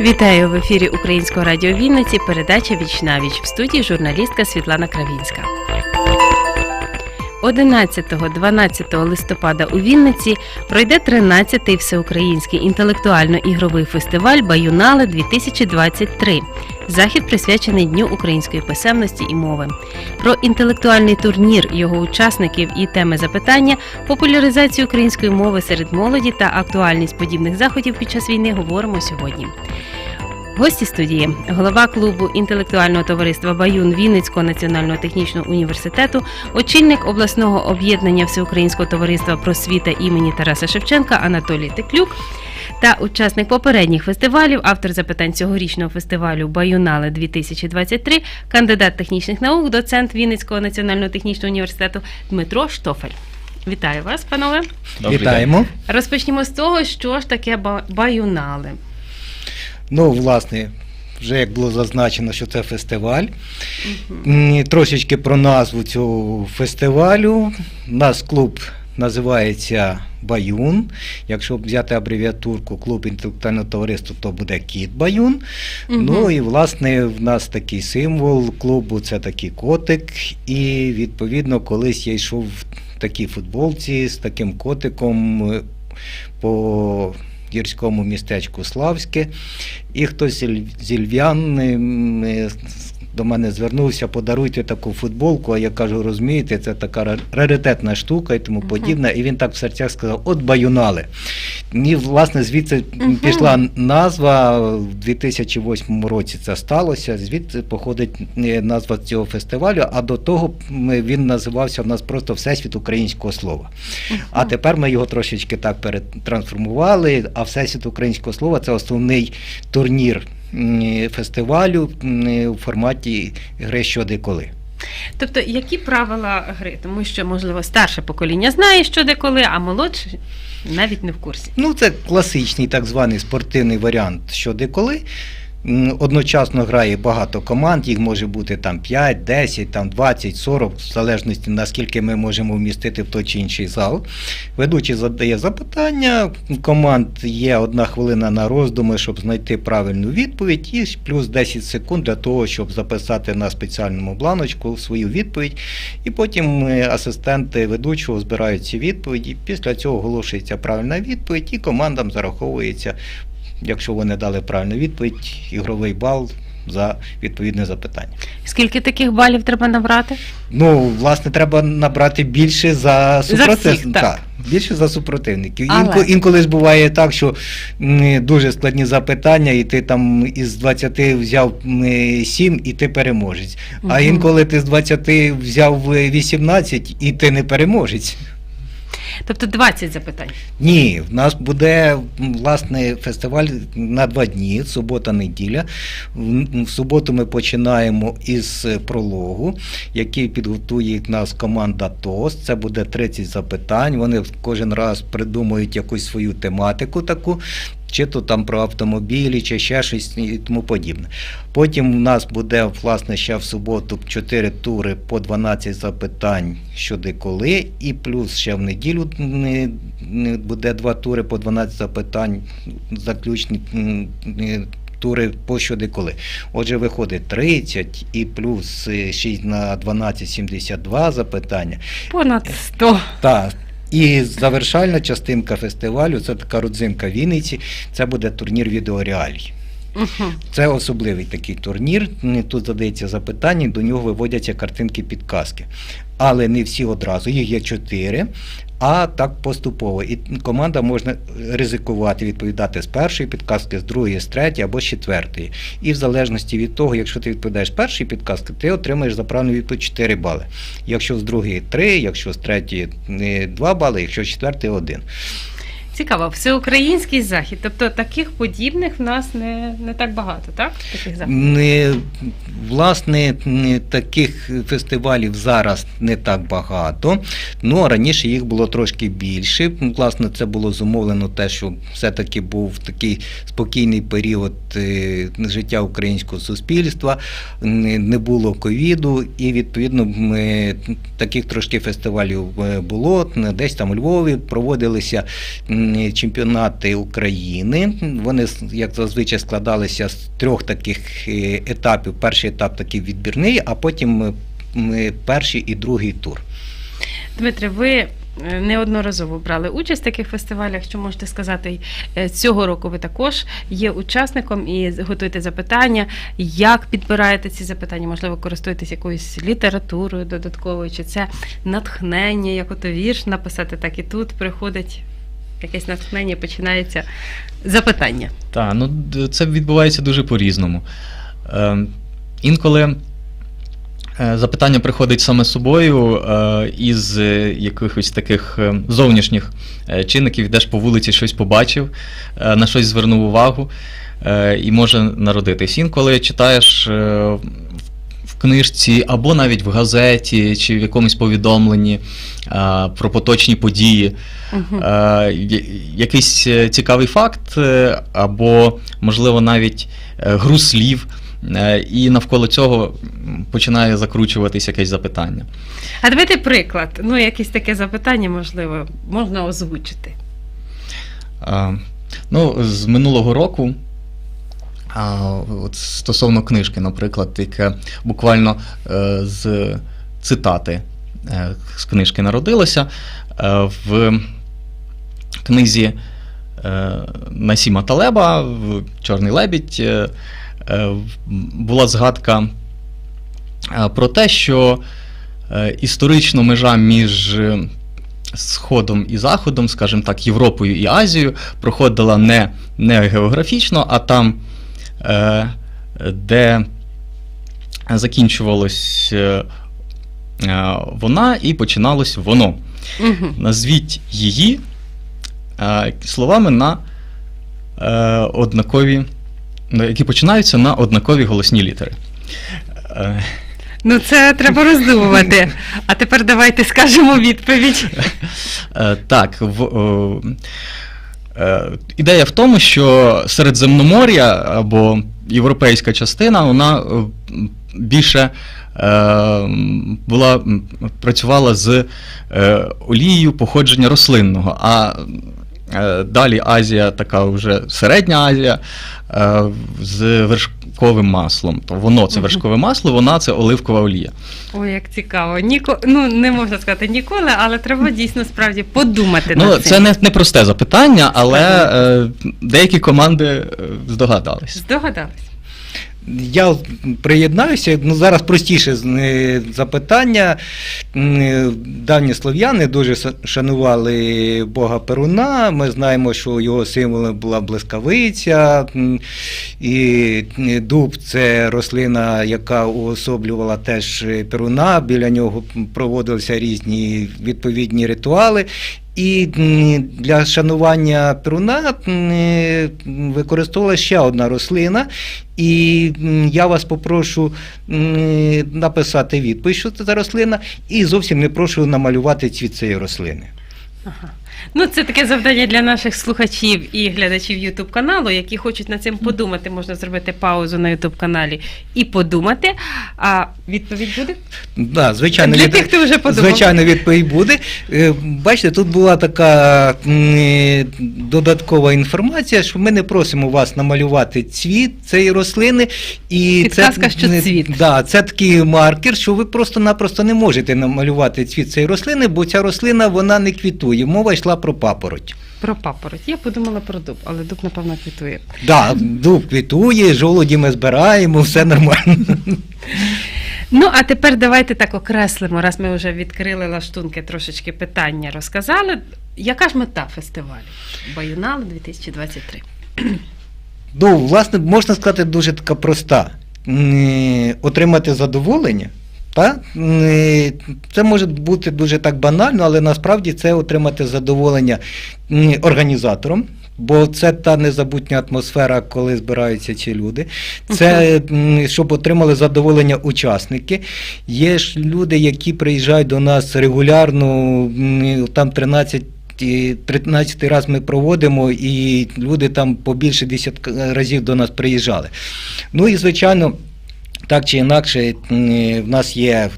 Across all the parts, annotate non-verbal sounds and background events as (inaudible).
Вітаю в ефірі Українського радіо Вінниці. Передача Віч віч в студії журналістка Світлана Кравінська. 11-12 листопада у Вінниці пройде 13-й всеукраїнський інтелектуально-ігровий фестиваль Баюнали 2023. Захід присвячений Дню української писемності і мови. Про інтелектуальний турнір, його учасників і теми запитання, популяризацію української мови серед молоді та актуальність подібних заходів під час війни говоримо сьогодні. Гості студії, голова клубу інтелектуального товариства Баюн Вінницького національного технічного університету, очільник обласного об'єднання Всеукраїнського товариства просвіта імені Тараса Шевченка Анатолій Теклюк та учасник попередніх фестивалів, автор запитань цьогорічного фестивалю Баюнали 2023, кандидат технічних наук, доцент Вінницького національного технічного університету Дмитро Штофель. Вітаю вас, панове. Вітаємо. Розпочнімо з того, що ж таке ба- баюнали. Ну, власне, вже як було зазначено, що це фестиваль. М, Трошечки про назву цього фестивалю. У нас клуб називається Баюн. Якщо взяти абревіатурку клуб інтелектуального товариства, то буде Кіт Баюн. Мгм. Ну і власне в нас такий символ клубу це такий котик. І відповідно, колись я йшов в такій футболці з таким котиком е, по гірському містечку Славське. І хтось зі До мене звернувся, подаруйте таку футболку, а я кажу, розумієте, це така раритетна штука і тому подібне. І він так в серцях сказав: от баюнали. І, власне, звідси пішла назва в 2008 році це сталося. Звідси походить е, назва цього фестивалю. А до того він називався в нас просто Всесвіт українського слова. А тепер ми його трошечки так перетрансформували. А Всесвіт українського слова це основний турнір фестивалю в форматі гри що де коли. Тобто, які правила гри? Тому що, можливо, старше покоління знає, що де коли, а молодше навіть не в курсі. Ну, це класичний так званий спортивний варіант що де коли. Одночасно грає багато команд, їх може бути там 5, 10, там 20, 40, в залежності наскільки ми можемо вмістити в той чи інший зал. Ведучий задає запитання, команд є одна хвилина на роздуми, щоб знайти правильну відповідь, і плюс 10 секунд для того, щоб записати на спеціальному бланочку свою відповідь. І потім е, асистенти ведучого збирають ці відповіді. Після цього оголошується правильна відповідь, і командам зараховується, якщо вони дали правильну відповідь, ігровий бал за відповідне запитання. Скільки таких балів треба набрати? Ну, власне, треба набрати більше за так. Більше за супротивників. Але- Інко, інколи ж буває так, що дуже складні запитання, і ти там із 20 взяв 7 і ти переможець. А інколи ти з 20 взяв е, 18 і ти не переможець. Тобто 20 запитань. Ні, в нас буде власне фестиваль на два дні, субота-неділя. В, суботу ми починаємо із прологу, який підготує нас команда ТОС. Це буде 30 запитань. Вони кожен раз придумують якусь свою тематику таку. Чи то там про автомобілі, чи ще щось і тому подібне. Потім у нас буде власне ще в суботу 4 тури по 12 запитань щодо коли, і плюс ще в неділю не- буде два тури по 12 запитань, заключні тури по щодо коли. Отже, виходить 30 і плюс е, 6 на 12 72 запитання. Понад 100. Так. І завершальна частинка фестивалю це така родзинка Вінниці. Це буде турнір відеореалій. Угу. Це особливий такий турнір. Тут задається запитання, до нього виводяться картинки підказки. Але не всі одразу, їх є чотири, а так поступово. І команда можна ризикувати, відповідати з першої підказки, з другої, з третьої або з четвертої. І в залежності від того, якщо ти відповідаєш з першої підказки, ти отримаєш за правильну відповідь 4 бали. Якщо з другої 3, якщо з третьої 2 бали, якщо з четвертої 1. Цікаво, всеукраїнський захід. Тобто таких подібних в нас не, не так багато, так? Таких заходів. Не, власне, не таких фестивалів зараз не так багато. Ну а раніше їх було трошки більше. Власне, це було зумовлено те, що все-таки був такий спокійний період е, життя українського суспільства, не було ковіду, і відповідно ми, таких трошки фестивалів е, було. Десь там у Львові проводилися чемпіонати України. Вони, як зазвичай, складалися з трьох таких е, етапів. Перший етап такий відбірний, а потім перший і другий тур. Дмитре, ви е, неодноразово брали участь в таких фестивалях. Що можете сказати? Е, Цього року ви також є учасником і готуєте запитання. Як підбираєте ці запитання? Можливо, користуєтесь якоюсь літературою додатковою, чи це натхнення, як ото вірш написати, так і тут приходить якесь натхнення, починається запитання. Так, ну це відбувається дуже по-різному. Е, інколи запитання приходить саме собою е, із е, якихось таких е, зовнішніх е, чинників, йдеш по вулиці, щось побачив, на щось звернув увагу е, і може народитись. Інколи читаєш. е, книжці або навіть в газеті чи в якомусь повідомленні е, про поточні події, е, якийсь е, цікавий факт, е, або, можливо, навіть е, гру слів, і навколо цього починає закручуватись якесь запитання. А давайте приклад. Ну, якесь таке запитання, можливо, можна озвучити. А, Ну, з минулого року. От стосовно книжки, наприклад, яке буквально е, з цитати е, з книжки народилося. Е, в книзі Насіма Талеба Чорний лебідь була згадка про те, що історично межа між Сходом і Заходом, скажімо так, Європою і Азією проходила не, не географічно, а там, де закінчувалось е, е, вона і починалось воно. Угу. Назвіть її е, словами на е, однакові, які починаються на однакові голосні літери. Е, Ну, це треба роздумувати. А тепер давайте скажемо відповідь. Е, Так, в, е, ідея в тому, що Середземномор'я або європейська частина, вона е, більше е, була, працювала з е, олією походження рослинного. А е, далі Азія, така вже середня Азія, з з вершковим маслом. То воно це вершкове масло, вона це оливкова олія. Ой, як цікаво. Ніко... Ну, не можна сказати ніколи, але треба дійсно справді подумати Ну, над цим. це не, не просте запитання, але е, деякі команди е, здогадались. Здогадались. Я приєднаюся. Ну зараз простіше запитання. Е, Давні слов'яни дуже шанували Бога Перуна. Ми знаємо, що його символом була блискавиця, і е, дуб це рослина, яка уособлювала теж Перуна. Біля нього проводилися різні відповідні ритуали. І для шанування Перуна використовувала ще одна рослина. І я вас попрошу написати відповідь, що це за рослина, і зовсім не прошу намалювати цвіт цієї рослини. Ага. Ну, це таке завдання для наших слухачів і глядачів Ютуб каналу, які хочуть над цим подумати. Можна зробити паузу на Ютуб каналі і подумати. А відповідь буде? Да, звичайно, Для від- тих, хто вже подумав. звичайно, відповідь буде. Е, Бачите, тут була така е, додаткова інформація, що ми не просимо вас намалювати цвіт цієї рослини. І Підказка, що е, цвіт. Да, це такий маркер, що ви просто-напросто не можете намалювати цвіт цієї рослини, бо ця рослина вона не квітує. Мова йшла про папороть. Про папороть. Я подумала про дуб, але дуб, напевно, квітує. Да, дуб квітує, жолуді ми збираємо, все нормально. Ну, а тепер давайте так окреслимо, раз ми вже відкрили лаштунки, трошечки питання розказали. Яка ж мета фестивалю Баюнал 2023? Ну, власне, можна сказати, дуже така проста. Отримати задоволення. Та? Це може бути дуже так банально, але насправді це отримати задоволення організатором. Бо це та незабутня атмосфера, коли збираються ці люди. Це щоб отримали задоволення учасники. Є ж люди, які приїжджають до нас регулярно, там 13 і 13 раз ми проводимо, і люди там по більше 10 разів до нас приїжджали. Ну і звичайно. Так чи інакше, в нас є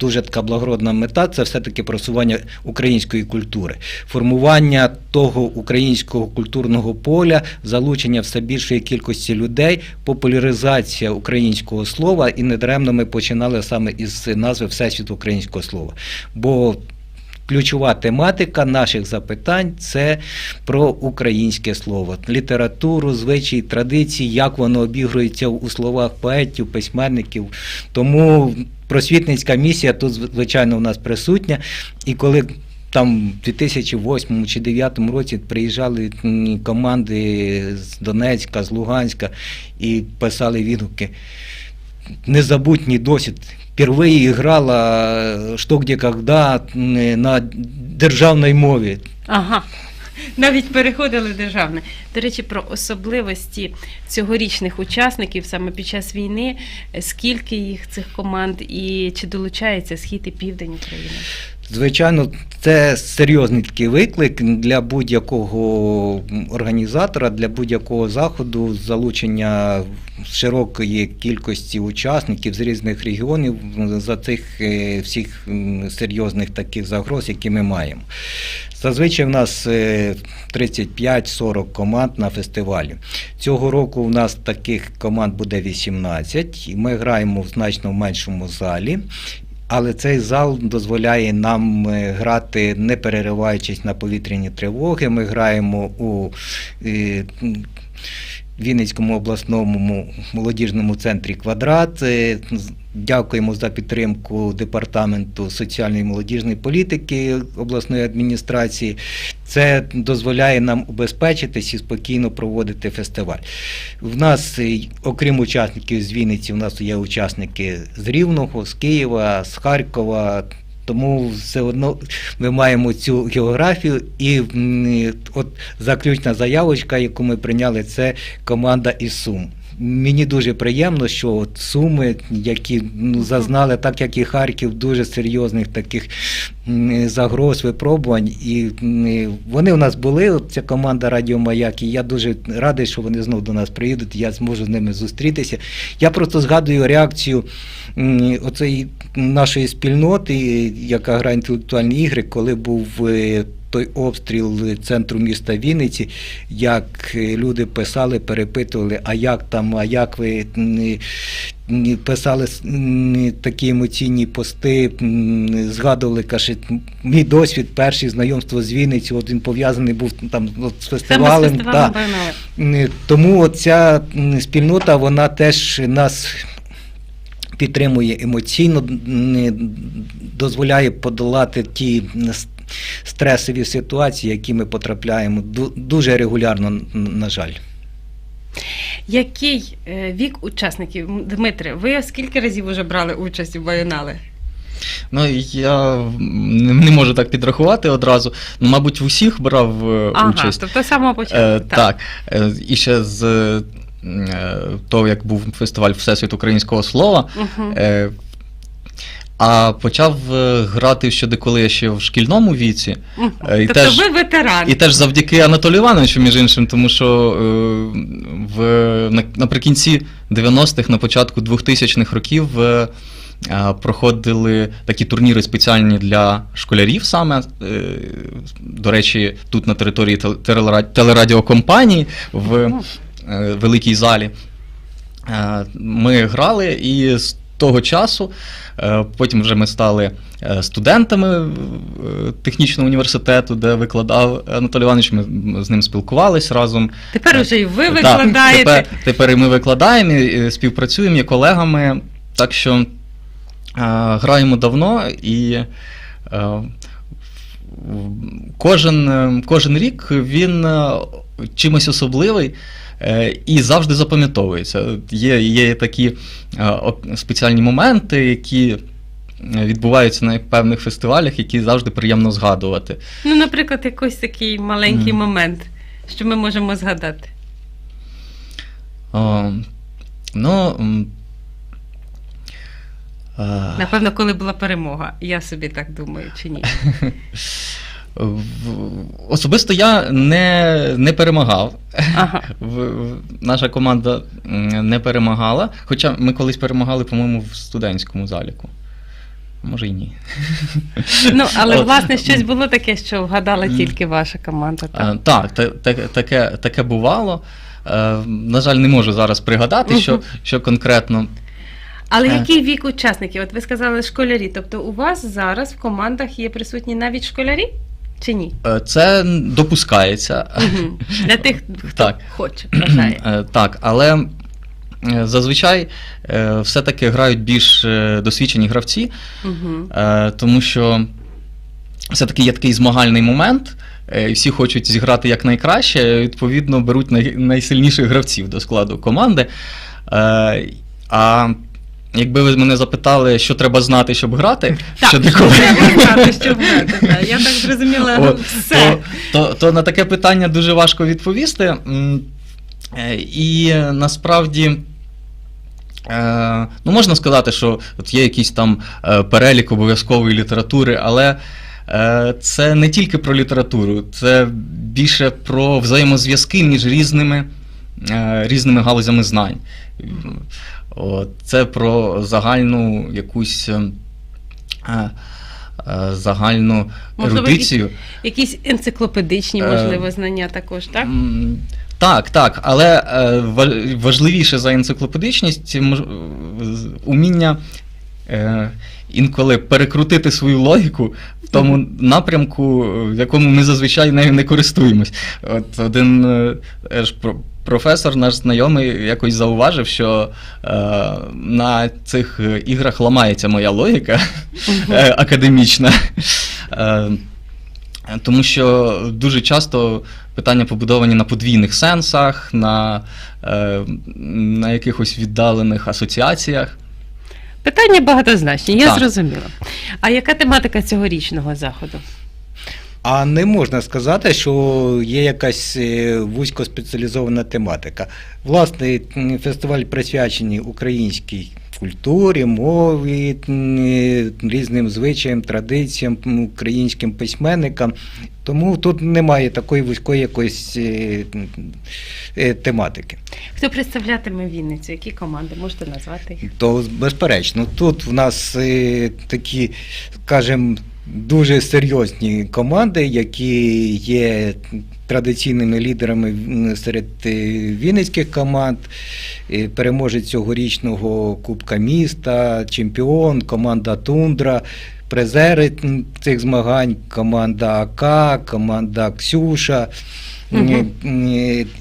дуже така благородна мета це все-таки просування української культури, формування того українського культурного поля, залучення все більшої кількості людей, популяризація українського слова, і недаремно ми починали саме із назви Всесвіт українського слова. Бо Ключова тематика наших запитань це про українське слово, літературу, звичаї, традиції, як воно обігрується у словах поетів, письменників. Тому просвітницька місія тут, звичайно, у нас присутня. І коли там в 2008 чи 2009 році приїжджали команди з Донецька, з Луганська і писали відгуки. Незабутній досвід. Впервые грала «Что, где, когда» на державній мові. Ага. Навіть переходили державне. До речі, про особливості цьогорічних учасників саме під час війни, скільки їх цих команд і чи долучається схід і південь України? Звичайно, це серйозний такий виклик для будь-якого організатора, для будь-якого заходу, залучення широкої кількості учасників з різних регіонів за цих е, всіх серйозних таких загроз, які ми маємо. Зазвичай в нас е, 35-40 команд на фестивалі. Цього року в нас таких команд буде 18, і ми граємо в значно меншому залі. Але цей зал дозволяє нам е, грати, не перериваючись на повітряні тривоги. Ми граємо у е, Вінницькому обласному молодіжному центрі Квадрат. Е, Дякуємо за підтримку департаменту соціальної і молодіжної політики обласної адміністрації. Це дозволяє нам убезпечитись і спокійно проводити фестиваль. В нас, е, окрім учасників з Вінниці, у нас є учасники з Рівного, з Києва, з Харкова. Тому все одно ми маємо цю географію, і от заключна заявочка, яку ми прийняли, це команда із Сум. Мені дуже приємно, що от Суми, які ну, зазнали, так як і Харків, дуже серйозних таких загроз, випробувань. І вони у нас були, от ця команда Радіо Маяк, і я дуже радий, що вони знову до нас приїдуть, я зможу з ними зустрітися. Я просто згадую реакцію оцеї нашої спільноти, яка грає інтелектуальні ігри, коли був е, той обстріл центру міста Вінниці, як е, люди писали, перепитували, а як там, а як ви писали такі емоційні пости, згадували, каже, мій досвід, перший знайомство з Вінницею, от він пов'язаний був там от, з Саме з фестивалем. фестивалем да. Тому ця спільнота вона теж нас підтримує емоційно, дозволяє подолати ті стресові ситуації, які ми потрапляємо дуже регулярно, на жаль. Який е, вік учасників? Дмитре, ви скільки разів вже брали участь у Байонали? Ну, я не, можу так підрахувати одразу. Ну, мабуть, в усіх брав е, Ага, участь. тобто з самого початку. Е, так. Е, і ще з е, того, як був фестиваль Всесвіт українського слова. Угу. Е, а почав е, грати ще коли я ще в шкільному віці. е, і Тобто теж- ви ветеран. І теж завдяки Анатолію Івановичу, між іншим, тому що е, в, наприкінці 90-х, на початку 2000-х років е, е, проходили такі турніри спеціальні для школярів саме. До речі, тут на території тел- телера- телерадіокомпанії в великій залі. Ми грали і з того часу, е, потім вже ми стали е, студентами е, технічного університету, де викладав Анатолій Іванович. Ми з ним спілкувались разом. Тепер уже і ви Так, викладаєте. Тепер, тепер і ми викладаємо, і співпрацюємо, є колегами. Так що граємо давно і. Кожен, кожен рік він чимось особливий і завжди запам'ятовується. Є, є такі е, спеціальні моменти, які е, відбуваються на певних фестивалях, які завжди приємно згадувати. Ну, наприклад, якийсь такий маленький Мгм. момент, що ми можемо згадати. О, ну, е, Напевно, коли була перемога. Я собі так думаю, чи ні? (laughs) Особисто я не, не перемагав. Ага. (laughs) Наша команда не перемагала. Хоча ми колись перемагали, по-моєму, в студентському заліку. Може й ні. Ну, але От. власне щось було таке, що вгадала тільки ваша команда. Так. Так, та- та- таке, таке бувало. Е, На жаль, не можу зараз пригадати, що, що конкретно. Але Е. який вік учасників? От ви сказали школярі. Тобто у вас зараз в командах є присутні навіть школярі? Чи ні? Е, Це допускається. Мгм. Для тих, хто Так. хоче, бажає. Е, Так, але е, зазвичай все-таки грають більш досвідчені гравці, е, тому що все-таки є такий змагальний момент. і Всі хочуть зіграти якнайкраще, відповідно, беруть най- найсильніших гравців до складу команди. А якби ви мене запитали, що треба знати, щоб грати, Так, що треба знати, що грати. так. Я так зрозуміла От, все. То, то, то на таке питання дуже важко відповісти. Е, І насправді. Е, ну, можна сказати, що от є якийсь там е, перелік обов'язкової літератури, але це не тільки про літературу, це більше про взаємозв'язки між різними, різними галузями знань. Це про загальну якусь е, е, загальну ерудицію. Якісь енциклопедичні, Е, можливо, знання також, так? Так, так, але важливіше за енциклопедичність уміння інколи перекрутити свою логіку в тому напрямку, в якому ми зазвичай нею не користуємось. От один ж про- професор, наш знайомий, якось зауважив, що е, на цих іграх ламається моя логіка е, академічна. Е, тому що дуже часто питання побудовані на подвійних сенсах, на, е, на якихось віддалених асоціаціях. Питання багатозначні, я Так. зрозуміла. А яка тематика цьогорічного заходу? А не можна сказати, що є якась е, вузькоспеціалізована тематика. Власне, фестиваль присвячений українській культурі, мові, е, різним звичаям, традиціям, українським письменникам. Тому тут немає такої вузької якоїсь е, тематики. Хто представлятиме Вінницю? Які команди? Можете назвати їх? То безперечно, тут в нас такі, скажімо, дуже серйозні команди, які є традиційними лідерами серед е, вінницьких команд, е, переможець цьогорічного Кубка міста, чемпіон, команда Тундра. Призери цих змагань, команда АК, команда Ксюша,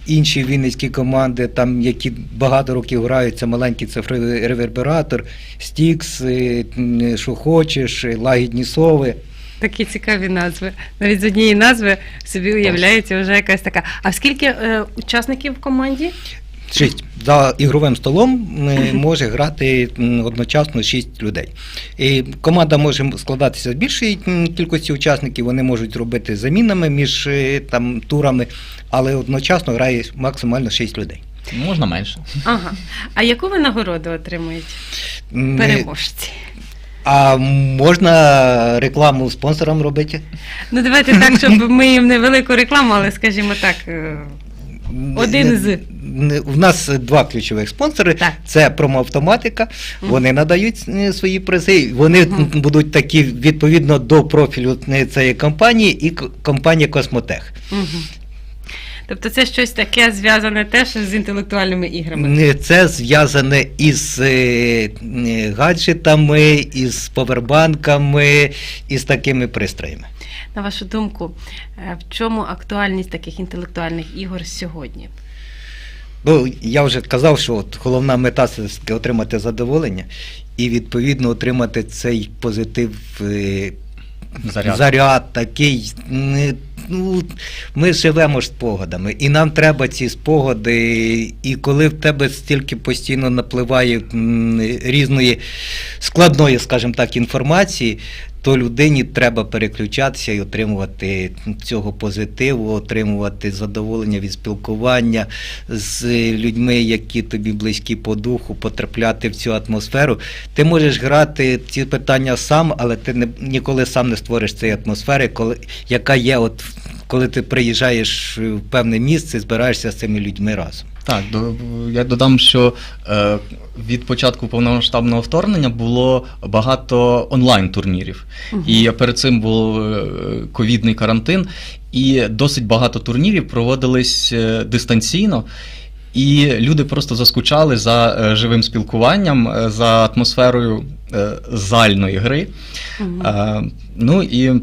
інші вінницькі команди, там, які багато років грають, це маленький цифровий ревербератор, Стікс, е, що хочеш, е, лагідні сови. Такі цікаві назви. Навіть з однієї назви собі уявляється вже якась така. А скільки е, учасників в команді? Шість. За ігровим столом е, може грати одночасно шість людей. І команда може складатися з більшої кількості учасників, вони можуть робити замінами між е, там, турами, але одночасно грає максимально шість людей. Можна менше. Ага. А яку ви нагороду отримують переможці? А можна рекламу спонсорам робити? Ну давайте так, щоб ми їм не велику рекламу, але скажімо так. Е, Один з. В нас два ключових спонсори. Так. Це промоавтоматика. Вони надають е, свої призи. Вони будуть такі відповідно до профілю е, цієї компанії і компанія Космотех. Тобто це щось таке зв'язане теж з інтелектуальними іграми. Це зв'язане із е, е, гаджетами, із повербанками, із такими пристроями. На вашу думку, е, в чому актуальність таких інтелектуальних ігор сьогодні? Ну, я вже казав, що от головна мета це отримати задоволення і відповідно отримати цей позитив. е, Заряд. заряд такий. Ну, ми живемо ж спогадами, і нам треба ці спогади. І коли в тебе стільки постійно напливає різної складної, скажімо так, інформації, то людині треба переключатися і отримувати цього позитиву, отримувати задоволення від спілкування з людьми, які тобі близькі по духу, потрапляти в цю атмосферу. Ти можеш грати ці питання сам, але ти не, ніколи сам не створиш цієї атмосфери, коли, яка є, от, коли ти приїжджаєш в певне місце, збираєшся з цими людьми разом. Так, до, я додам, що е, від початку повномасштабного вторгнення було багато онлайн-турнірів. Мгм. І перед цим був е, ковідний карантин, і досить багато турнірів проводились е, дистанційно. І люди просто заскучали за е, живим спілкуванням, за атмосферою е, зальної гри. Мгм. Е, ну і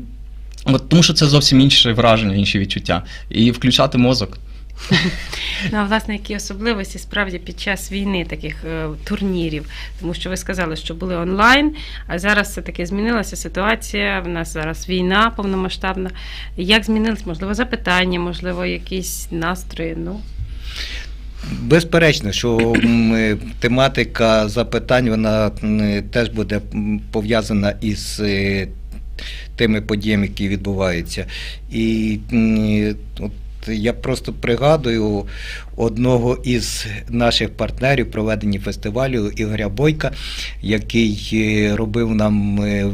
от, тому що це зовсім інше враження, інші відчуття. І включати мозок. (laughs) Ну, а власне, які особливості справді під час війни таких е, турнірів? Тому що ви сказали, що були онлайн, а зараз все таки змінилася ситуація. В нас зараз війна повномасштабна. Як змінились, можливо, запитання, можливо, якісь настрої? Ну Безперечно, що е, тематика запитань вона теж буде пов'язана із е, тими подіями, які відбуваються. І от я просто пригадую одного із наших партнерів проведення фестивалю Ігоря Бойка, який е, робив нам е,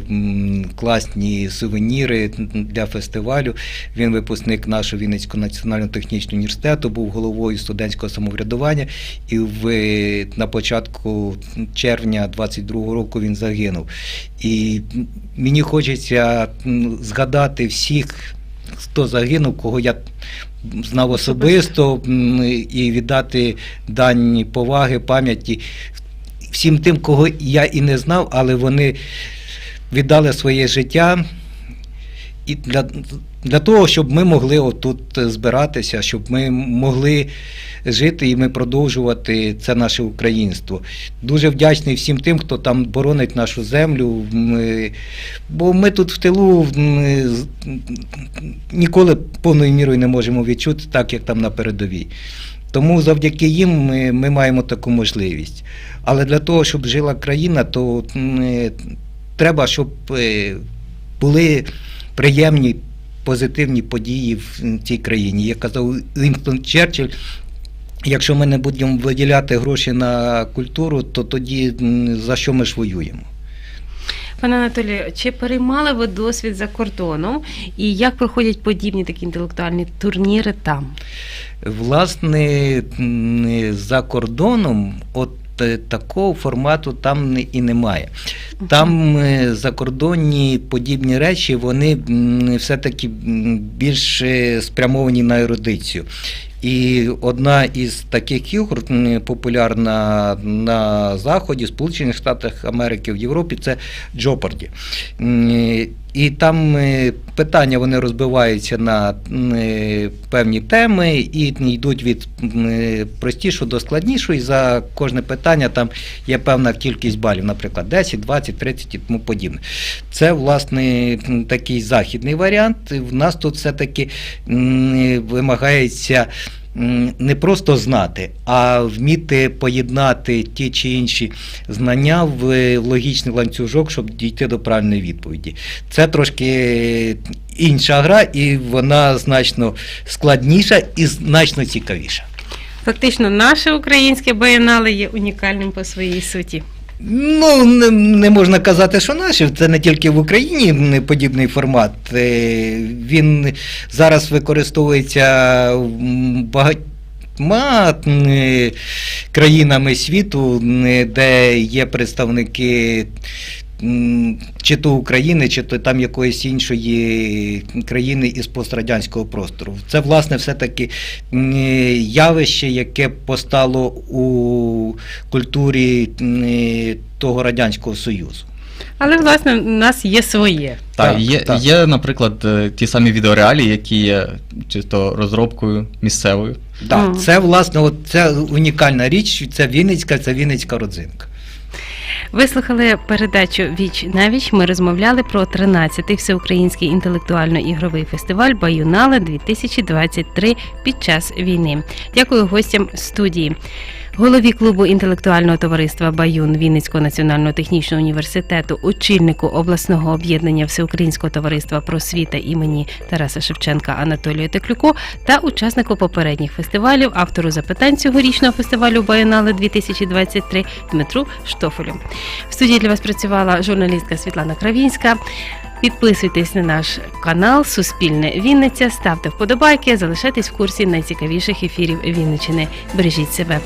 класні сувеніри для фестивалю. Він випускник нашого Вінницького національного технічного університету, був головою студентського самоврядування, і в, е, на початку червня 22-го року він загинув. І мені хочеться згадати всіх, хто загинув, кого я знав особисто, і віддати дані поваги, пам'яті всім тим, кого я і не знав, але вони віддали своє життя і для, для того, щоб ми могли отут збиратися, щоб ми могли жити і ми продовжувати це наше українство. Дуже вдячний всім тим, хто там боронить нашу землю. Ми, бо ми тут в тилу м, з- ніколи повною мірою не можемо відчути, так як там на передовій. Тому завдяки їм ми, ми маємо таку можливість. Але для того, щоб жила країна, то м, е, треба, щоб е, були приємні, позитивні події в цій країні. Як казав Вінстон Черчилль, якщо ми не будемо виділяти гроші на культуру, то тоді за що ми ж воюємо? Пане Анатолію, чи переймали ви досвід за кордоном і як проходять подібні такі інтелектуальні турніри там? Власне, за кордоном от такого формату там і немає. Там е, закордонні подібні речі, вони все-таки більш е, спрямовані на ерудицію. І одна із таких ігор популярна на Заході, Сполучених Штатах Америки, в Європі, це Джопарді. І там е, питання вони розбиваються на е, певні теми і йдуть від е, простішого до складнішого. І за кожне питання там є певна кількість балів, наприклад, 10, 20, 30 і тому подібне. Це, власне, такий західний варіант. В нас тут все-таки вимагається не просто знати, а вміти поєднати ті чи інші знання в логічний ланцюжок, щоб дійти до правильної відповіді. Це трошки інша гра, і вона значно складніша і значно цікавіша. Фактично, наше українське баянале є унікальним по своїй суті. Ну, не, не можна казати, що наші. Це не тільки в Україні подібний формат. Е, Він зараз використовується багатьма е, країнами світу, де є представники. Чи то України, чи то там якоїсь іншої країни із пострадянського простору. Це, власне, все-таки явище, яке постало у культурі того Радянського Союзу. Але, власне, у нас є своє. Так, Так, є, так. є, наприклад, е, ті самі відеореалії, які є чисто розробкою місцевою. Так, це власне от, це унікальна річ, це Вінницька, це Вінницька родзинка. Ви слухали передачу Віч на віч. Ми розмовляли про 13-й всеукраїнський інтелектуально-ігровий фестиваль Баюнала 2023 під час війни. Дякую гостям студії. Голові клубу інтелектуального товариства Баюн Вінницького національного технічного університету, очільнику обласного об'єднання Всеукраїнського товариства просвіта імені Тараса Шевченка Анатолію Теклюко та учаснику попередніх фестивалів, автору запитань цьогорічного фестивалю Баюнали 2023 Дмитру Штофелю. В студії для вас працювала журналістка Світлана Кравінська. Підписуйтесь на наш канал Суспільне Вінниця, ставте вподобайки, залишайтесь в курсі найцікавіших ефірів Вінничини. Бережіть себе.